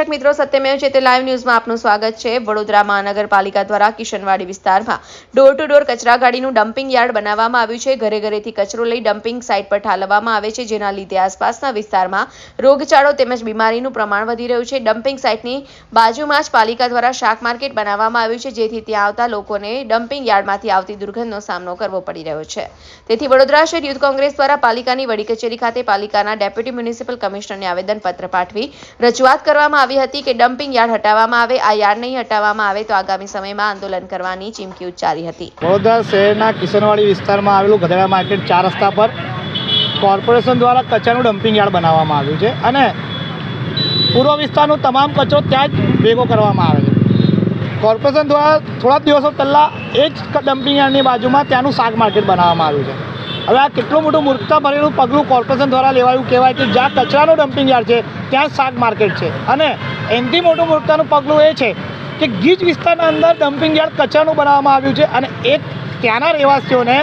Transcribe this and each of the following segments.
દર્શક મિત્રો, સત્યમેવ છે લાઈવ ન્યૂઝમાં આપનું સ્વાગત છે. વડોદરા મહાનગરપાલિકા દ્વારા કિશનવાડી વિસ્તારમાં ડોર ટુ ડોર કચરા ગાડીનું ડમ્પિંગ યાર્ડ બનાવવામાં આવ્યું છે. ઘરે ઘરેથી કચરો લઈ ડમ્પિંગ સાઇટ પર ઠાલવવામાં આવે છે, જેના લીધે આસપાસના વિસ્તારમાં રોગચાળો તેમજ બીમારીનું પ્રમાણ વધી રહ્યું છે. ડમ્પિંગ સાઇટની બાજુમાં જ પાલિકા દ્વારા શાક માર્કેટ બનાવવામાં આવ્યું છે, જેથી ત્યાં આવતા લોકોને ડમ્પિંગ યાર્ડમાંથી આવતી દુર્ગંધનો સામનો કરવો પડી રહ્યો છે. તેથી વડોદરા શહેર યુથ કોંગ્રેસ દ્વારા પાલિકાની વડી કચેરી ખાતે પાલિકાના ડેપ્યુટી મ્યુનિસિપલ કમિશનરને આવેદનપત્ર પાઠવી રજૂઆત કરવામાં આવી હતી કે ડમ્પિંગ યાર્ડ હટાવવામાં આવે, આ યાર્ડ નહીં હટાવવામાં આવે તો આગામી સમયમાં આંદોલન કરવાની ચીમકી ઉચ્ચારી હતી. વડોદરા શહેરના કિશનવાડી વિસ્તારમાં આવેલું ગધેડા માર્કેટ ચાર રસ્તા પર કોર્પોરેશન દ્વારા કચરાનું ડમ્પિંગ યાર્ડ બનાવવામાં આવ્યું છે અને પૂર્વ વિસ્તારનો તમામ કચરો ત્યાં જ ભેગો કરવામાં આવે છે. કોર્પોરેશન દ્વારા થોડા દિવસો પહેલાં એ જ ડમ્પિંગ યાર્ડની બાજુમાં ત્યાંનું શાક માર્કેટ બનાવવામાં આવ્યું છે. હવે આ કેટલું મોટું મૂર્ખતા ભરેલું પગલું કોર્પોરેશન દ્વારા લેવાયું કહેવાય કે જ્યાં કચરાનું ડમ્પિંગ યાર્ડ છે, ત્યાં શાક માર્કેટ છે. અને એનાથી મોટું મૂર્ખતાનું પગલું એ છે કે ગીચ વિસ્તારના અંદર ડમ્પિંગ યાર્ડ કચરાનું બનાવવામાં આવ્યું છે અને એ ત્યાંના રહેવાસીઓને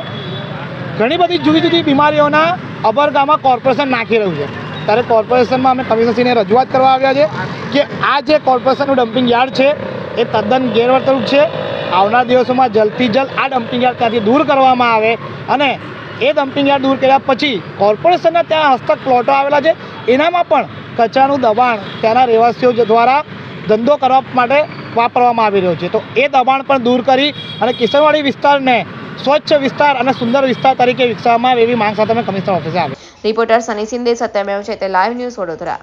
ઘણી બધી જુદી જુદી બીમારીઓના અબરગામાં કોર્પોરેશન નાખી રહ્યું છે. ત્યારે કોર્પોરેશનમાં અમે કમિશનરશ્રીને રજૂઆત કરવા આવ્યા છે કે આ જે કોર્પોરેશનનું ડમ્પિંગ યાર્ડ છે, એ તદ્દન ગેરવર્તણૂક છે. આવનાર દિવસોમાં જલ્દથી જલ્દ આ ડમ્પિંગ યાર્ડ ત્યાંથી દૂર કરવામાં આવે અને એ ડમ્પિંગ યાર્ડ દૂર કર્યા પછી કોર્પોરેશનના ત્યાં હસ્તક પ્લોટો આવેલા છે. એનામાં પણ કચરાનું દબાણ ત્યાંના રહેવાસીઓ દ્વારા ધંધો કરવા માટે વાપરવામાં આવી રહ્યો છે. તો એ દબાણ પણ દૂર કરી અને કિશનવાડી વિસ્તારને સ્વચ્છ વિસ્તાર અને સુંદર વિસ્તાર તરીકે વિકસાવવામાં આવે એવી માંગ સાથે કમિશનર ઓફિસે આવ્યા રિપોર્ટર સની સિંદે સત્યમેવ છે તે લાઈવ ન્યૂઝ વડોદરા.